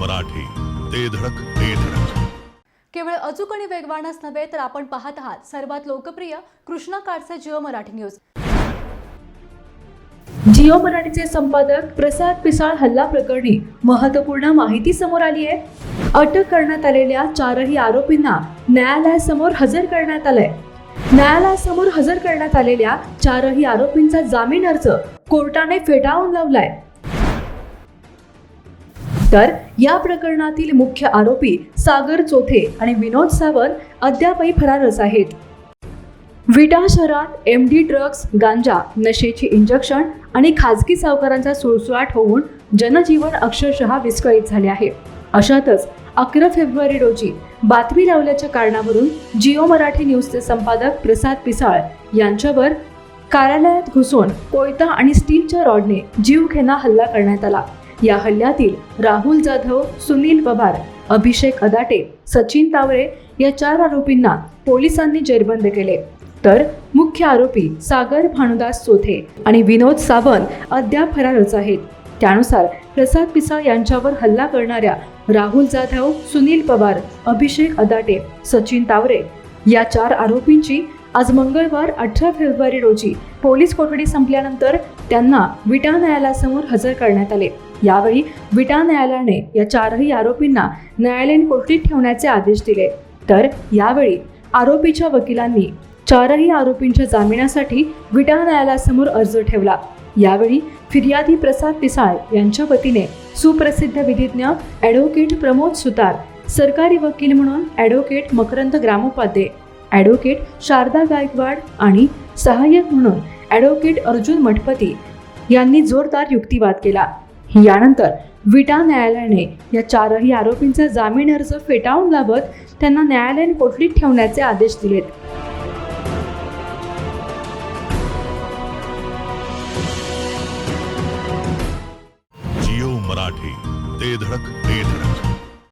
मराठी ते धडक ते धडक. केवळ अचूक आणि वेगवानच नव्हे तर आपण पाहत आहात सर्वात लोकप्रिय कृष्णा काडचे जिओ मराठी न्यूज. जिओ मराठीचे संपादक प्रसाद पिसाळ हल्ला प्रकरणी महत्त्वपूर्ण माहिती समोर आली आहे. अटक करण्यात आलेल्या चारही आरोपींना न्यायालयासमोर हजर करण्यात आलंय. न्यायालयासमोर हजर करण्यात आलेल्या चारही आरोपींचा जामीन अर्ज कोर्टाने फेटाळून लावलाय. तर या प्रकरणातील मुख्य आरोपी सागर चोथे आणि विनोद सावंत अद्यापही फरारच आहेत. विटा शहरात एम डी ड्रग्ज गांजा नशेची इंजेक्शन आणि खाजगी सावकारांचा सुळसुळाट होऊन जनजीवन अक्षरशः विस्कळीत झाले आहे. अशातच अकरा फेब्रुवारी रोजी बातमी लावल्याच्या कारणावरून जिओ मराठी न्यूजचे संपादक प्रसाद पिसाळ यांच्यावर कार्यालयात घुसून कोयता आणि स्टीलच्या रॉडने जीवघेणा हल्ला करण्यात आला. या हल्ल्यातील राहुल जाधव सुनील पवार अभिषेक अदाटे सचिन तावरे या चार आरोपींना पोलिसांनी जेरबंद केले. तर मुख्य आरोपी सागर भानुदास चोथे आणि विनोद सावंत अद्याप फरारच आहेत. त्यानुसार प्रसाद पिसाळ यांच्यावर हल्ला करणाऱ्या राहुल जाधव सुनील पवार अभिषेक अदाटे सचिन तावरे या चार आरोपींची आज मंगळवार अठरा फेब्रुवारी रोजी पोलीस कोठडी संपल्यानंतर त्यांना विटा न्यायालयासमोर हजर करण्यात आले. यावेळी विटा न्यायालयाने या चारही आरोपींना न्यायालयीन कोठडीत ठेवण्याचे आदेश दिले. तर यावेळी आरोपीच्या वकिलांनी चारही आरोपींच्या जामिनासाठी विटा न्यायालयासमोर अर्ज ठेवला. यावेळी फिर्यादी प्रसाद पिसाळ यांच्या वतीने सुप्रसिद्ध विधिज्ञ ॲडव्होकेट प्रमोद सुतार सरकारी वकील म्हणून ॲडव्होकेट मकरंद ग्रामोपाध्ये ॲडव्होकेट शारदा गायकवाड आणि सहाय्यक म्हणून ॲडव्होकेट अर्जुन मठपती यांनी जोरदार युक्तिवाद केला. यानंतर विटा न्यायालयाने या चारही आरोपींचा जामीन अर्ज फेटाळून लावत त्यांना न्यायालयीन कोठडीत ठेवण्याचे आदेश दिलेत. जिओ मराठी ते धडक ते धडक.